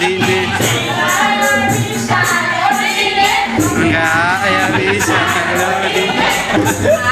dine Nga ayabisha Nga ayabisha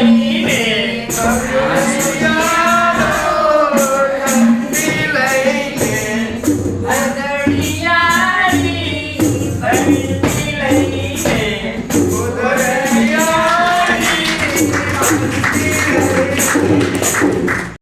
aí.